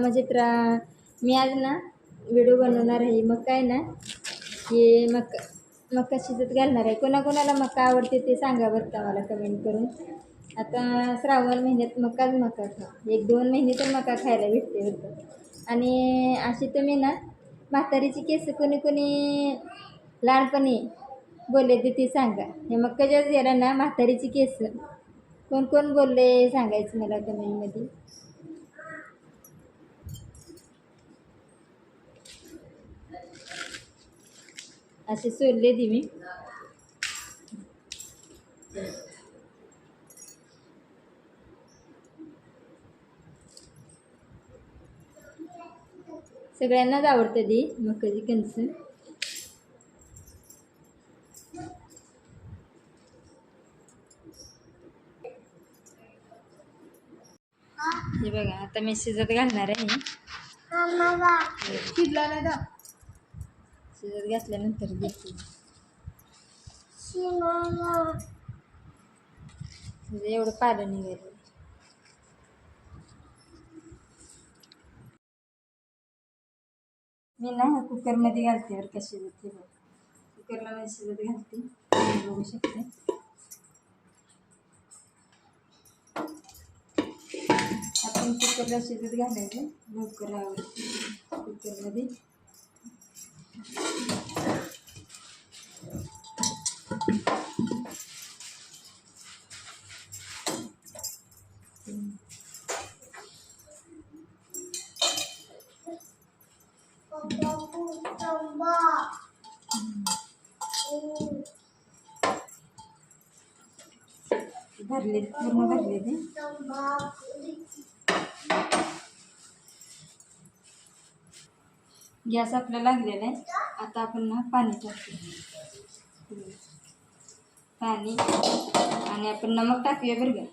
म्हणजे त्रा मी आज ना व्हिडिओ बनवणार आहे. मग काय ना हे मका मका शिजत घालणार आहे. कोणाकोणाला मका आवडते ते सांगा बरं का मला कमेंट करून. आता श्रावण महिन्यात मकाच मका खा. एक दोन महिने तर मका खायला भेटते होतं आणि अशी तुम्ही ना म्हातारीची केस कोणी कोणी लहानपणी बोलले ते ते सांगा. हे मक्काच्या जरा ना म्हातारीची केस. कोण कोण बोलले सांगायचं मला कमेंटमध्ये असे सोडले ती मी. सगळ्यांनाच आवडतं ती मकाची कणस. हे बघा आता मी शिजत घालणार आहे शिजला नाही शिजत घातल्यानंतर घेते म्हणजे एवढं पालं निघालं. मी ना ह्या कुकरमध्ये घालते बरं का शिजत बघ. कुकरला मी शिजत घालते. बघू शकते. आपण कुकरला शिजत घालायचं लवकर आवडते कुकरमध्ये. भरले पूर्ण भरले ते गॅस आपला लागलेला आहे. आता आपण ना पाणी टाकू पाणी आणि आपण नमक टाकूया बरं का.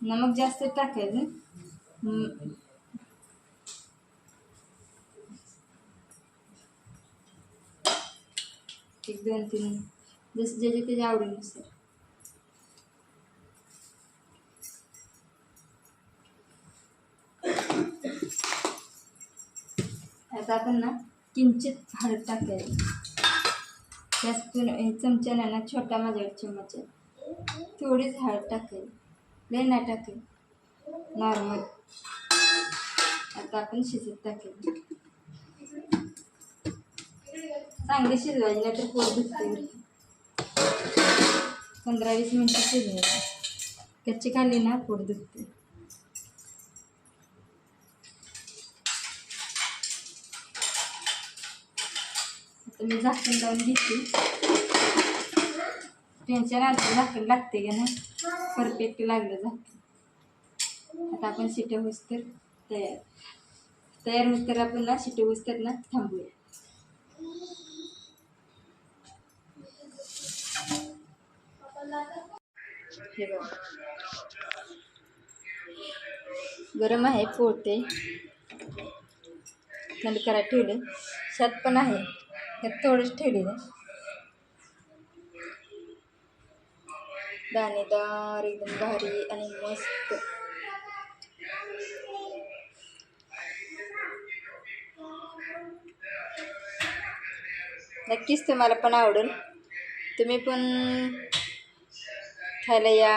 नमक जास्त टाकायचं. एक दोन तीन. जसं ज्याच्या त्याच्या आवडीनुसार. आता आपण ना किंचित हळद टाकायची त्या स्पून चमच्यानं ना छोटा माझ्या चमच आहे. थोडीच हळद टाकेल लय ना टाकेल. नॉर्मल आता आपण शिजत टाकेल चांगली शिजवायची नाही तर पोट दुखते पंधरा वीस मिनटं शिजवायची कच्ची खाली ना पोट दुखते मी झाकण लावून घेते टेन्शन आलं झाकण लागते का नाही? परफेक्ट लागलं झाकण. आता आपण शिट्या होस तर तयार तयार होस तर आपण ना शिट्या होस तर ना थांबूया. हे बघा. गरम आहे पोळते. थंड करायला ठेवले शात पण आहे. त्यात थोडंच ठेवलेलं दाणेदार एकदम भारी आणि मस्त. नक्कीच तुम्हाला पण आवडेल. तुम्ही पण खायला या.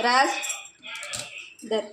राज दर